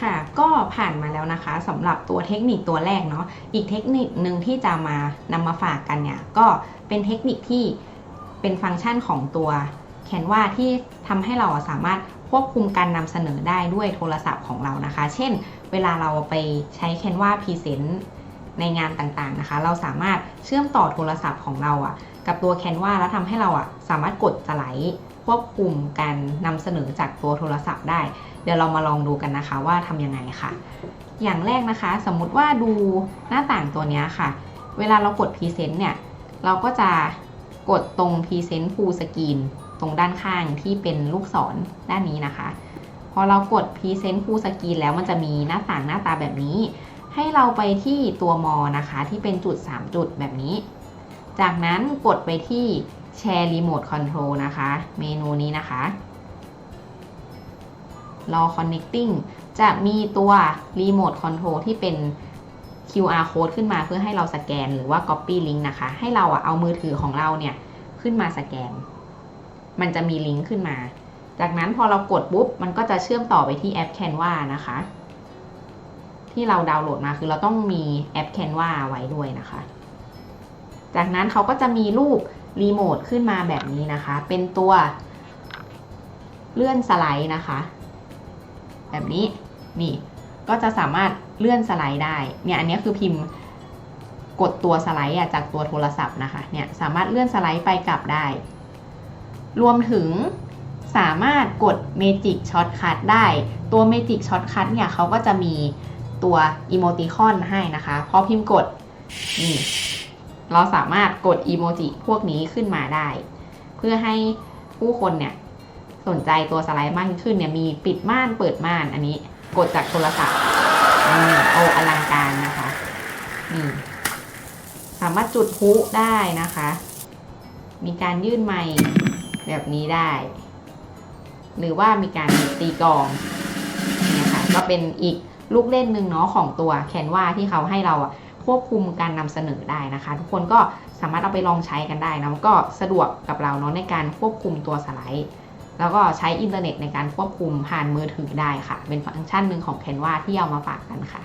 ค่ะ ก็ผ่านมาแล้วนะคะสำหรับตัวเทคนิคตัวแรกเนาะอีกเทคนิคหนึ่งที่จะมานำมาฝากกันเนี่ยก็เป็นเทคนิคที่เป็นฟังก์ชันของตัวแคนวาที่ทำให้เราสามารถควบคุมการนำเสนอได้ด้วยโทรศัพท์ของเรานะคะ เช่น เวลาเราไปใช้แคนวาพรีเซนต์ในงานต่างๆนะคะ เราสามารถเชื่อมต่อโทรศัพท์ของเราอะกับตัวแคนวาแล้วทำให้เราอะสามารถกดสไลด์ ควบคุมการนำเสนอจากตัวโทรศัพท์ได้ เดี๋ยวเรามาลองดูกันนะคะว่าทำยังไงค่ะ อย่างแรกนะคะ สมมุติว่าดูหน้าต่างตัวเนี้ยค่ะ เวลาเรากด Present เนี่ย เราก็จะกดตรง Present Full Screen ตรงด้านข้างที่เป็นลูกศรด้านนี้นะคะ พอเรากด Present Full Screen แล้วมันจะมีหน้าต่างหน้าตาแบบนี้ ให้เราไปที่ตัวมอนะคะ ที่เป็นจุด 3 จุดแบบนี้ จากนั้นกดไปที่ Share Remote Control นะคะ เมนูนี้นะคะรอ connecting จะมีตัว remote control ที่เป็น QR code ขึ้นมาเพื่อให้เราสแกนหรือว่า copy link นะคะ ให้เราเอามือถือของเราเนี่ย ขึ้นมาสแกน มันจะมีลิงก์ขึ้นมา จากนั้นพอเรากดปุ๊บ มันก็จะเชื่อมต่อไปที่แอป Canva นะคะ ที่เราดาวน์โหลดมาคือเราต้องมีแอป Canva ไว้ด้วยนะคะ จากนั้นเขาก็จะมีรูป รีโมทขึ้นมาแบบนี้นะคะ เป็นตัวเลื่อนสไลด์นะคะ แบบนี้นี่ก็จะสามารถเลื่อนสไลด์ได้เนี่ยอันนี้คือพิมพ์กดตัวสไลด์จากตัวโทรศัพท์นะคะเนี่ยสามารถเลื่อนสไลด์ไปกลับได้ รวมถึงสามารถกด Magic Shortcut ได้ตัว Magic Shortcut เนี่ยเขาก็จะมีตัว Emoticon ให้นะคะ พอพิมพ์กดนี่ เราสามารถกดอีโมจิพวกนี้ขึ้นมาได้ เพื่อให้ผู้คนเนี่ยสนใจตัวสไลด์มากยิ่งขึ้นเนี่ยมีปิดม่านเปิดม่านอันนี้ กดจากโทรศัพท์โออลังการนะคะนี่สามารถจุดพุได้นะคะ มีการยื่นไมค์แบบนี้ได้ หรือว่ามีการตีกองเนี่ยค่ะก็เป็นอีกลูกเล่นหนึ่งเนาะของตัวแคนวาที่เขาให้เราอะ ควบคุมการนำเสนอได้นะคะ ทุกคนก็สามารถเอาไปลองใช้กันได้นะมันก็สะดวกกับเราเนาะในการควบคุมตัวสไลด์ แล้วก็ใช้อินเทอร์เน็ตในการควบคุมผ่านมือถือได้ค่ะ เป็นฟังก์ชันหนึ่งของ Canva ที่เอามาฝากกันค่ะ